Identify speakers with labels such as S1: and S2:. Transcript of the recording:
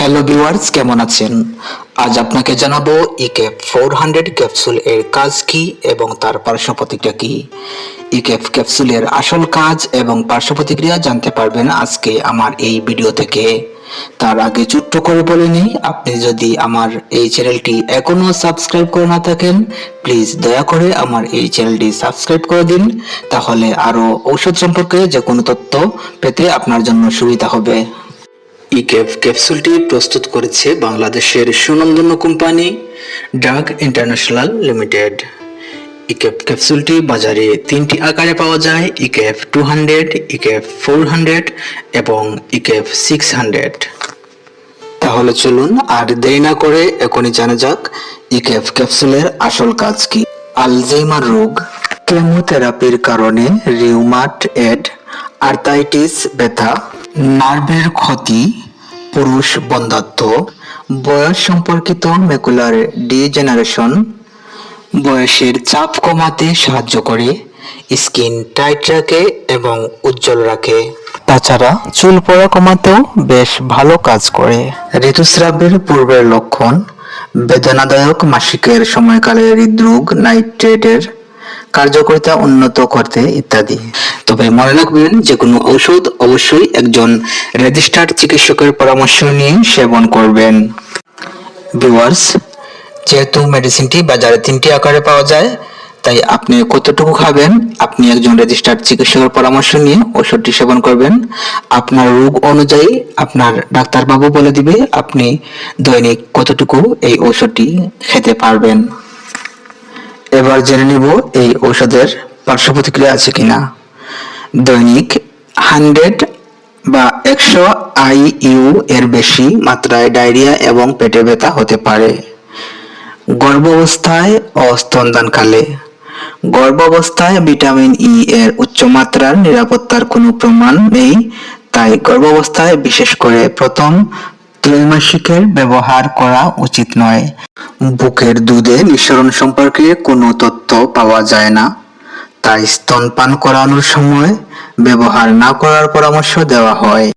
S1: Hello viewers কেমন আছেন? আজ আপনাকে জানাব ইকেপ ফোর হান্ড্রেড ক্যাপসুল এর কাজ কি এবং তার পার্শ্ব প্রতিক্রিয়া কি ইকেপ ক্যাপসুলের আসল কাজ এবং পার্শ্ব প্রতিক্রিয়া জানতে পারবেন আজকে আমার এই ভিডিও থেকে। তার আগে ছোট্ট করে বলে নিই, আপনি যদি আমার এই চ্যানেলটি এখনও সাবস্ক্রাইব করে না থাকেন প্লিজ দয়া করে আমার এই চ্যানেলটি সাবস্ক্রাইব করে দিন, তাহলে আরও ঔষধ সম্পর্কে যে কোনো তথ্য পেতে আপনার জন্য সুবিধা হবে। ইকেফ ক্যাপসুলটি প্রস্তুত করেছে বাংলাদেশের সুনন্দন্য কোম্পানি ড্রাগ ইন্টারন্যাশনাল লিমিটেড। ইকেফ ক্যাপসুলটি বাজারে তিনটি আকারে পাওয়া যায় ইকেফ টু হান্ড্রেড ইকেফ ফোর হান্ড্রেড এবং ইকেফ সিক্স হান্ড্রেড। তাহলে চলুন আর দেরি না করে এখনই জানা যাক ইকেফ ক্যাপসুলের আসল কাজ কি? আলজেইমার রোগ, কেমোথেরাপির কারণে রিউমাট, এড, আর্থাইটিস, ব্যথা নার্ভের ক্ষতি, পুরুষ বন্ধাত্ব বয়স সম্পর্কিত মেকুলার ডিজেনারেশন, বয়সের চাপ কমাতে সাহায্য করে, স্কিন টাইট রাখে এবং উজ্জ্বল রাখে। তাছাড়া চুল পড়া কমাতেও বেশ ভালো কাজ করে। ঋতুস্রাবের পূর্বের লক্ষণ, বেদনাদায়ক মাসিকের সময়কালে হৃদরোগ, নাইট্রেটের কার্যকারিতা উন্নত করতে ইত্যাদি। তবে মনে রাখবেন যে কোনো ঔষধ অবশ্যই একজন রেজিস্টার্ড চিকিৎসকের পরামর্শ নিয়ে সেবন করবেন। ভিউয়ার্স, যেহেতু মেডিসিনটি বাজারে তিনটি আকারে পাওয়া যায়, তাই আপনি কতটুকু খাবেন, আপনি একজন রেজিস্টার্ড চিকিৎসকের পরামর্শ নিয়ে ওষুধটি সেবন করবেন। আপনার রোগ অনুযায়ী আপনার ডাক্তারবাবু বলে দিবে আপনি দৈনিক কতটুকু এই ওষুধটি খেতে পারবেন। এবার জেনে নিব এই ঔষধের পার্শ্ব প্রতিক্রিয়া আছে কিনা। দৈনিক হান্ড্রেড বা একশো আইইউ এর বেশি মাত্রায় ডায়রিয়া এবং পেটে ব্যথা হতে পারে। গর্ভাবস্থায় ও স্তনদানকালে। গর্ভাবস্থায় ভিটামিন ই এর উচ্চমাত্রার নিরাপত্তার কোনো প্রমাণ নেই, তাই গর্ভাবস্থায় বিশেষ করে প্রথম ত্রৈমাসিকের ব্যবহার করা উচিত নয়। বুকের দুধে নিঃসরণ সম্পর্কে কোনো তথ্য পাওয়া যায় না। তাই স্তনপান করানোর সময় ব্যবহার না করার পরামর্শ দেওয়া হয়।